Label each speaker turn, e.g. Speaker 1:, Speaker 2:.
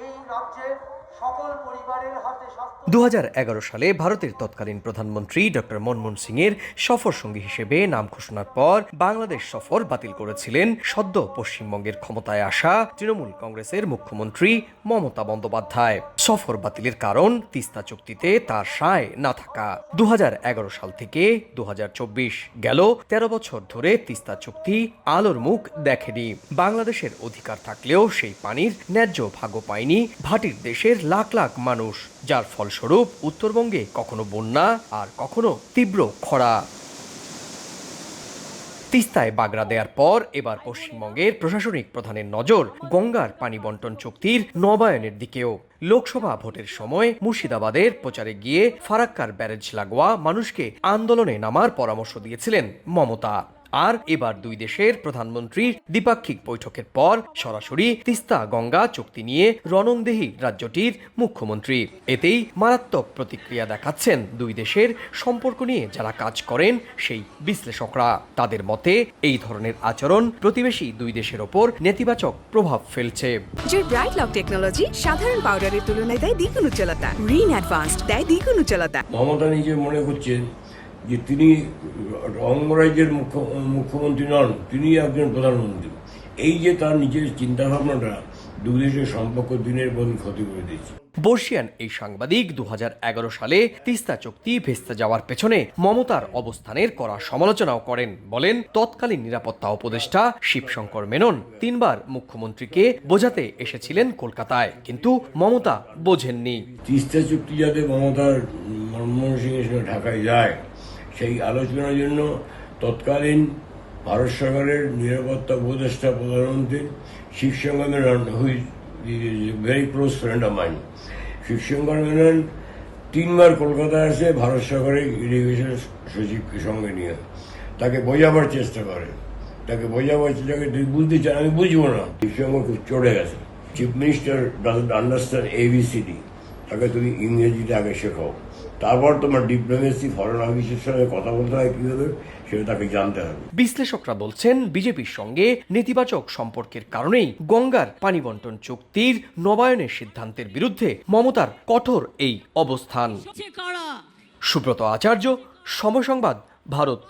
Speaker 1: Mm. দু হাজার
Speaker 2: এগারো সালে ভারতের তৎকালীন প্রধানমন্ত্রী ডক্টর মনমোহন সিং এর সফর সঙ্গী হিসেবে নাম ঘোষণার পর বাংলাদেশ সফর বাতিল করেছিলেন সদ্য পশ্চিমবঙ্গের ক্ষমতায় আসা তৃণমূল কংগ্রেসের মুখ্যমন্ত্রী মমতা বন্দ্যোপাধ্যায়। সফর বাতিলের কারণ তিস্তা চুক্তিতে তার সায় না থাকা। দু হাজার এগারো সাল থেকে দুহাজার চব্বিশ গেল, তেরো বছর ধরে তিস্তা চুক্তি আলোর মুখ দেখেনি। বাংলাদেশের অধিকার থাকলেও সেই পানির ন্যায্য ভাগ্য পায়নি ভাটির দেশের লাখ লাখ মানুষ, যার ফলস্বরূপ উত্তরবঙ্গে কখনো বন্যা আর কখনো তীব্র খরা। তিস্তায় বাগড়া দেওয়ার পর এবার পশ্চিমবঙ্গের প্রশাসনিক প্রধানের নজর গঙ্গার পানি বন্টন চুক্তির নবায়নের দিকেও। লোকসভা ভোটের সময় মুর্শিদাবাদের প্রচারে গিয়ে ফারাক্কার ব্যারেজ লাগোয়া মানুষকে আন্দোলনে নামার পরামর্শ দিয়েছিলেন মমতা। আর এবার দুই দেশের প্রধানমন্ত্রীর দ্বিপাক্ষিক বৈঠকের পর সরাসরি তিস্তা গঙ্গা চুক্তি নিয়ে রণংদেহী রাজ্যটির মুখ্যমন্ত্রী। এতেই মারাত্মক প্রতিক্রিয়া দেখাচ্ছেন দুই দেশের সম্পর্ক নিয়ে যারা কাজ করেন সেই বিশ্লেষকরা। তাদের মতে এই ধরনের আচরণ প্রতিবেশী দুই দেশের ওপর নেতিবাচক প্রভাব ফেলছে।
Speaker 3: যে ব্রাইট লক টেকনোলজি সাধারণ পাউডারের তুলনায় দেয় দ্বিগুণ উজ্জ্বলতা। রিন অ্যাডভান্সড দেয় দ্বিগুণ উজ্জ্বলতা।
Speaker 4: মমতা নিজে মনে করছেন যে তিনি অঙ্গরাজ্যের মুখ্য মুখ্যমন্ত্রী নন তিনি একজন প্রধানমন্ত্রী। এই যে তার নিজের চিন্তাভাবনাটা দুই দেশের সম্পর্ক দিনের পর ক্ষতি করে দিয়েছে।
Speaker 2: বর্ষিয়ান এই সাংবাদিক দু সালে তিস্তা চুক্তি ভেস্তে যাওয়ার পেছনে মমতার অবস্থানের করা সমালোচনাও করেন। বলেন তৎকালীন নিরাপত্তা উপদেষ্টা শিবশঙ্কর মেনন তিনবার মুখ্যমন্ত্রীকে বোঝাতে এসেছিলেন কলকাতায় কিন্তু মমতা বোঝেননি।
Speaker 4: তিস্তা চুক্তি যাতে মমতার মনমোহন সিংয়ের সঙ্গে ঢাকায় যায় সেই আলোচনার জন্য তৎকালীন ভারত সরকারের নিরাপত্তা উপদেষ্টা প্রধানমন্ত্রী Shivshankar Menon who very close friend of mine Shivshankar Menon তিনবার কলকাতায় আসে ভারত সরকারের ইরিগেশন সচিবকে সঙ্গে নিয়ে। তাকে বোঝাবার চেষ্টা করে। তাকে বোঝাবার চেষ্টা তুই বুঝতে চান আমি বুঝব না। শিবশঙ্কর খুব চড়ে গেছে। Chief minister doesn't understand ABCD তাকে তুমি ইংরেজিটা আগে শেখাও। তারপর তোমার ডিপ্লোমেসি ফরেন অফিসের সঙ্গে কথা বলতে হয় কীভাবে সেটা তাকে জানতে হবে।
Speaker 2: বিশ্লেষকরা বলছেন বিজেপির সঙ্গে নেতিবাচক সম্পর্কের কারণেই গঙ্গার পানি বন্টন চুক্তির নবায়নের সিদ্ধান্তের বিরুদ্ধে মমতার কঠোর এই অবস্থান। সুব্রত আচার্য সময় সংবাদ ভারত।